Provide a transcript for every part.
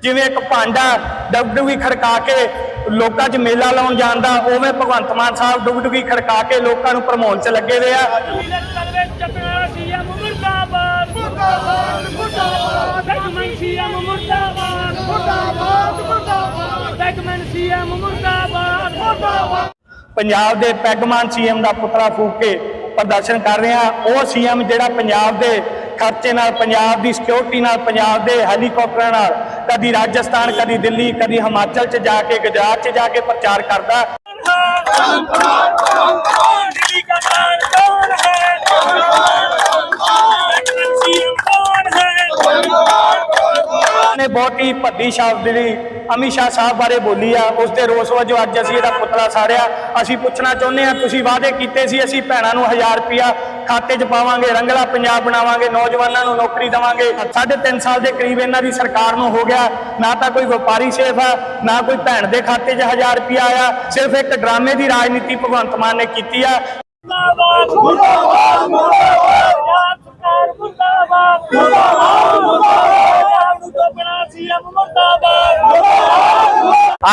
ਜਿਵੇਂ ਇੱਕ ਭਾਂਡਾ ਡੁਗਡੁਗੀ ਖੜਕਾ ਕੇ ਲੋਕਾਂ 'ਚ ਮੇਲਾ ਲਾਉਣ ਜਾਂਦਾ ਉਵੇਂ ਭਗਵੰਤ ਮਾਨ ਸਾਹਿਬ ਡੁਗਡੁਗੀ ਖੜਕਾ ਕੇ ਲੋਕਾਂ ਨੂੰ ਭਰਮਾਉਣ 'ਚ ਲੱਗੇ ਹੋਏ ਆ। ਪੰਜਾਬ ਦੇ ਪੈਗਮਾਨ ਸੀਐਮ ਦਾ ਪੁਤਲਾ ਫੂਕ ਕੇ ਪ੍ਰਦਰਸ਼ਨ ਕਰ ਰਿਹਾ ਆ। ਉਹ ਸੀਐਮ ਜਿਹੜਾ ਪੰਜਾਬ ਦੇ ਖਰਚੇ ਨਾਲ, ਪੰਜਾਬ ਦੀ ਸਿਕਿਉਰਿਟੀ ਨਾਲ, ਪੰਜਾਬ ਦੇ ਹੈਲੀਕਾਪਟਰਾਂ ਨਾਲ, ਕਦੀ ਰਾਜਸਥਾਨ, ਕਦੀ ਦਿੱਲੀ, ਕਦੀ ਹਿਮਾਚਲ 'ਚ ਜਾ ਕੇ, ਗੁਜਰਾਤ 'ਚ ਜਾ ਕੇ ਪ੍ਰਚਾਰ ਕਰਦਾ। ਨੇ ਬਹੁਤ ਹੀ ਭੱਦੀ ਸ਼ਬਦਲੀ ਅਮਿਤ ਸ਼ਾਹ ਸਾਹਿਬ ਬਾਰੇ ਬੋਲੀ ਆ, ਉਸ ਤੇ ਰੋਸ ਵਜੋਂ ਅੱਜ ਅਸੀਂ ਇਹਦਾ ਪੁਤਲਾ ਸਾੜਿਆ। ਅਸੀਂ ਪੁੱਛਣਾ ਚਾਹੁੰਦੇ ਆ ਤੁਸੀਂ ਵਾਅਦੇ ਕੀਤੇ ਸੀ, ਅਸੀਂ ਭੈਣਾਂ ਨੂੰ 1000 ਰੁਪਿਆ ਖਾਤੇ 'ਚ ਪਾਵਾਂਗੇ ਰੰਗਲਾ ਪੰਜਾਬ ਬਣਾਵਾਂਗੇ ਨੌਜਵਾਨਾਂ ਨੂੰ ਨੌਕਰੀ ਦਵਾਂਗੇ। 3.5 ਸਾਲ ਦੇ ਕਰੀਬ ਇਹਨਾਂ ਦੀ ਸਰਕਾਰ ਨੂੰ ਹੋ ਗਿਆ। ਨਾ ਤਾਂ ਕੋਈ ਵਪਾਰੀ ਸੇਫ ਆ ਨਾ ਕੋਈ ਭੈਣ ਦੇ ਖਾਤੇ 'ਚ 1000 ਰੁਪਿਆ ਆਇਆ। ਸਿਰਫ ਇੱਕ ਡਰਾਮੇ ਦੀ ਰਾਜਨੀਤੀ ਭਗਵੰਤ ਮਾਨ ਨੇ ਕੀਤੀ ਆ।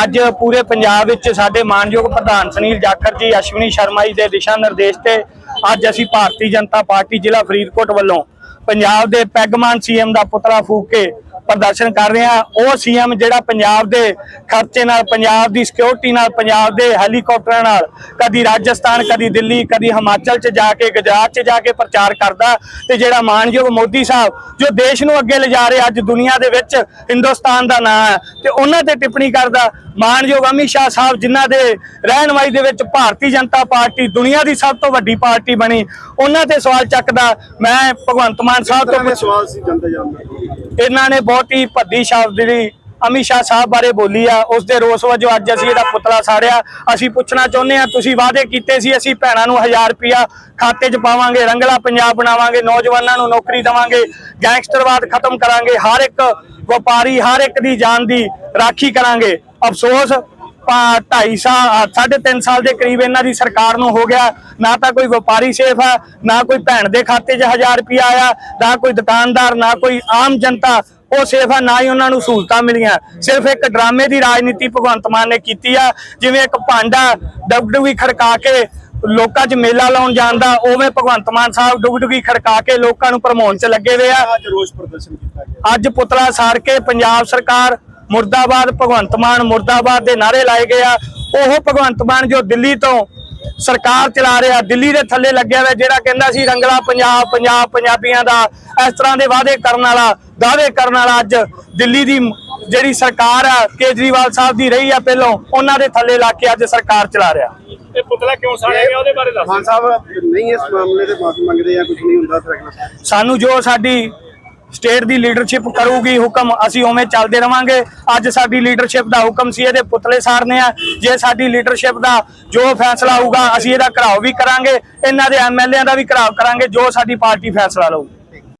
ਅੱਜ ਪੂਰੇ ਪੰਜਾਬ ਵਿੱਚ ਸਾਡੇ ਮਾਨਯੋਗ ਪ੍ਰਧਾਨ ਸੁਨੀਲ ਜਾਖੜ ਜੀ ਅਸ਼ਵਨੀ ਸ਼ਰਮਾ ਜੀ ਦੇ ਦਿਸ਼ਾ ਨਿਰਦੇਸ਼ ਤੇ ਅੱਜ ਅਸੀਂ ਭਾਰਤੀ ਜਨਤਾ ਪਾਰਟੀ ਜ਼ਿਲ੍ਹਾ ਫਰੀਦਕੋਟ ਵੱਲੋਂ ਪੰਜਾਬ ਦੇ ਪੈਗਮਾਨ ਸੀਐਮ ਦਾ ਪੁਤਲਾ ਫੂਕ ਕੇ ਪ੍ਰਦਰਸ਼ਨ ਕਰ ਰਹੇ ਹਾਂ। ਉਹ ਸੀਐਮ ਜਿਹੜਾ ਪੰਜਾਬ ਦੇ ਖਰਚੇ ਨਾਲ ਪੰਜਾਬ ਦੀ ਸਿਕਿਉਰਿਟੀ ਨਾਲ ਪੰਜਾਬ ਦੇ ਹੈਲੀਕਾਪਟਰਾਂ ਨਾਲ ਕਦੀ ਰਾਜਸਥਾਨ ਕਦੀ ਦਿੱਲੀ ਕਦੀ ਹਿਮਾਚਲ 'ਚ ਜਾ ਕੇ ਗੁਜਰਾਤ 'ਚ ਜਾ ਕੇ ਪ੍ਰਚਾਰ ਕਰਦਾ ਤੇ ਜਿਹੜਾ ਮਾਨਯੋਗ ਮੋਦੀ ਸਾਹਿਬ ਜੋ ਦੇਸ਼ ਨੂੰ ਅੱਗੇ ਲਿਜਾ ਰਹੇ ਅੱਜ ਦੁਨੀਆ ਦੇ ਵਿੱਚ ਹਿੰਦੁਸਤਾਨ ਦਾ ਨਾਂ ਹੈ ਤੇ ਉਹਨਾਂ ਤੇ ਟਿੱਪਣੀ ਕਰਦਾ। ਮਾਨਯੋਗ ਅਮਿਤ ਸ਼ਾਹ ਸਾਹਿਬ ਜਿਨ੍ਹਾਂ ਦੇ ਰਹਿਨਮਾਈ ਦੇ ਵਿੱਚ ਭਾਰਤੀ ਜਨਤਾ ਪਾਰਟੀ ਦੁਨੀਆ ਦੀ ਸਭ ਤੋਂ ਵੱਡੀ ਪਾਰਟੀ ਬਣੀ ਉਹਨਾਂ ਤੇ ਸਵਾਲ ਚੱਕਦਾ। ਮੈਂ ਭਗਵੰਤ ਮਾਨ ਸਾਹਿਬ ਤੋਂ ਸਵਾਲ ਸੀ ਜਨਤਾ ਜਾਣਦਾ ਇਹਨਾਂ ਨੇ ਬਹੁਤ ਹੀ ਭੱਦੀ ਸ਼ਬਦ ਜਿਹੜੀ ਅਮਿਤ ਸ਼ਾਹ ਸਾਹਿਬ ਬਾਰੇ ਬੋਲੀ ਆ। ਉਸ ਦੇ ਰੋਸ ਵਜੋਂ ਅੱਜ ਅਸੀਂ ਇਹਦਾ ਪੁਤਲਾ ਸਾੜਿਆ। ਅਸੀਂ ਪੁੱਛਣਾ ਚਾਹੁੰਦੇ ਆ ਤੁਸੀਂ ਵਾਅਦੇ ਕੀਤੇ ਸੀ, ਅਸੀਂ ਭੈਣਾਂ ਨੂੰ 1000 ਰੁਪਿਆ ਖਾਤੇ 'ਚ ਪਾਵਾਂਗੇ, ਰੰਗਲਾ ਪੰਜਾਬ ਬਣਾਵਾਂਗੇ, ਨੌਜਵਾਨਾਂ ਨੂੰ ਨੌਕਰੀ ਦੇਵਾਂਗੇ, ਗੈਂਗਸਟਰਵਾਦ ਖਤਮ ਕਰਾਂਗੇ, ਹਰ ਇੱਕ ਵਪਾਰੀ, ਹਰ ਇੱਕ ਦੀ ਜਾਨ ਦੀ ਰਾਖੀ ਕਰਾਂਗੇ। ਅਫਸੋਸ ਪਾ- ਢਾਈ ਸਾਲ ਸਾਢੇ ਤਿੰਨ ਸਾਲ ਦੇ ਕਰੀਬ ਇਹਨਾਂ ਦੀ ਸਰਕਾਰ ਨੂੰ ਹੋ ਗਿਆ। ਨਾ ਤਾਂ ਕੋਈ ਵਪਾਰੀ ਸੇਫ ਆ ਨਾ ਕੋਈ ਭੈਣ ਦੇ ਖਾਤੇ 'ਚ 1000 ਰੁਪਿਆ ਆਇਆ ਨਾ ਕੋਈ ਦੁਕਾਨਦਾਰ ਨਾ ਕੋਈ ਆਮ ਜਨਤਾ ਉਹ ਸੇਫ ਆ ਨਾ ਹੀ ਉਹਨਾਂ ਨੂੰ ਸਹੂਲਤਾਂ ਮਿਲੀਆਂ। ਸਿਰਫ ਇੱਕ ਡਰਾਮੇ ਦੀ ਰਾਜਨੀਤੀ ਭਗਵੰਤ ਮਾਨ ਨੇ ਕੀਤੀ ਆ ਜਿਵੇਂ ਇੱਕ ਭਾਂਡਾ ਡੁਗਡੁਗੀ ਖੜਕਾ ਕੇ ਲੋਕਾਂ 'ਚ ਮੇਲਾ ਲਾਉਣ ਜਾਂਦਾ ਉਵੇਂ ਭਗਵੰਤ ਮਾਨ ਸਾਹਿਬ ਡੁਗਡੁਗੀ ਖੜਕਾ ਕੇ ਲੋਕਾਂ ਨੂੰ ਭਰਮਾਉਣ 'ਚ ਲੱਗੇ ਹੋਏ ਆ। ਅੱਜ ਰੋਸ ਪ੍ਰਦਰਸ਼ਨ ਕੀਤਾ ਗਿਆ। ਅੱਜ ਪੁਤਲਾ ਸਾੜ ਕੇ ਪੰਜਾਬ ਸਰਕਾਰ ਮੁਰਦਾਬਾਦ ਭਗਵੰਤ ਮਾਨ ਮੁਰਦਾਬਾਦ ਦੇ ਨਾਰੇ ਲਾਏ ਗਏ ਆ। ਉਹ ਭਗਵੰਤ ਮਾਨ ਜੋ ਦਿੱਲੀ ਤੋਂ ਸਰਕਾਰ ਚਲਾ ਰਿਹਾ ਦਿੱਲੀ ਦੇ ਥੱਲੇ ਲੱਗਿਆ ਹੋਇਆ ਜਿਹੜਾ ਕਹਿੰਦਾ ਸੀ ਰੰਗਲਾ ਪੰਜਾਬ ਪੰਜਾਬ ਪੰਜਾਬੀਆਂ ਦਾ ਇਸ ਤਰ੍ਹਾਂ ਦੇ ਵਾਅਦੇ ਕਰਨ ਵਾਲਾ ਦਾਅਵੇ ਕਰਨ ਵਾਲਾ ਅੱਜ ਦਿੱਲੀ ਦੀ ਜਿਹੜੀ ਸਰਕਾਰ ਆ ਕੇਜਰੀਵਾਲ ਸਾਹਿਬ ਦੀ ਰਹੀ ਆ ਪਹਿਲੋਂ ਉਹਨਾਂ ਦੇ ਥੱਲੇ ਲੱਗ ਕੇ ਅੱਜ ਸਰਕਾਰ ਚਲਾ ਰਿਹਾ। ਇਹ ਪੁਤਲਾ ਕਿਉਂ ਸਾੜਿਆ ਗਿਆ ਉਹਦੇ ਬਾਰੇ ਦੱਸ। ਮਾਨ ਸਾਹਿਬ ਨਹੀਂ ਇਸ ਮਾਮਲੇ ਤੇ ਮਾਫੀ ਮੰਗਦੇ ਆ ਕੁਝ ਨਹੀਂ ਹੁੰਦਾ ਫਿਰ ਅਗਲਾ ਸਾਨੂੰ ਜੋ ਸਾਡੀ ਸਟੇਟ ਦੀ ਲੀਡਰਸ਼ਿਪ ਕਰੂਗੀ ਹੁਕਮ, ਅਸੀਂ ਉਵੇਂ ਚੱਲਦੇ ਰਵਾਂਗੇ। ਅੱਜ ਸਾਡੀ ਲੀਡਰਸ਼ਿਪ ਦਾ ਹੁਕਮ ਸੀ, ਇਹਦੇ ਪੁਤਲੇ ਸਾਰਨੇ ਆ। ਜੇ ਸਾਡੀ ਲੀਡਰਸ਼ਿਪ ਦਾ ਜੋ ਫੈਸਲਾ ਹੋਊਗਾ, ਅਸੀਂ ਇਹਦਾ ਘਰਾਓ ਵੀ ਕਰਾਂਗੇ, ਇਹਨਾਂ ਦੇ ਐਮਐਲਏਆਂ ਦਾ ਵੀ ਘਰਾਓ ਕਰਾਂਗੇ, ਜੋ ਸਾਡੀ ਪਾਰਟੀ ਫੈਸਲਾ ਲਊ।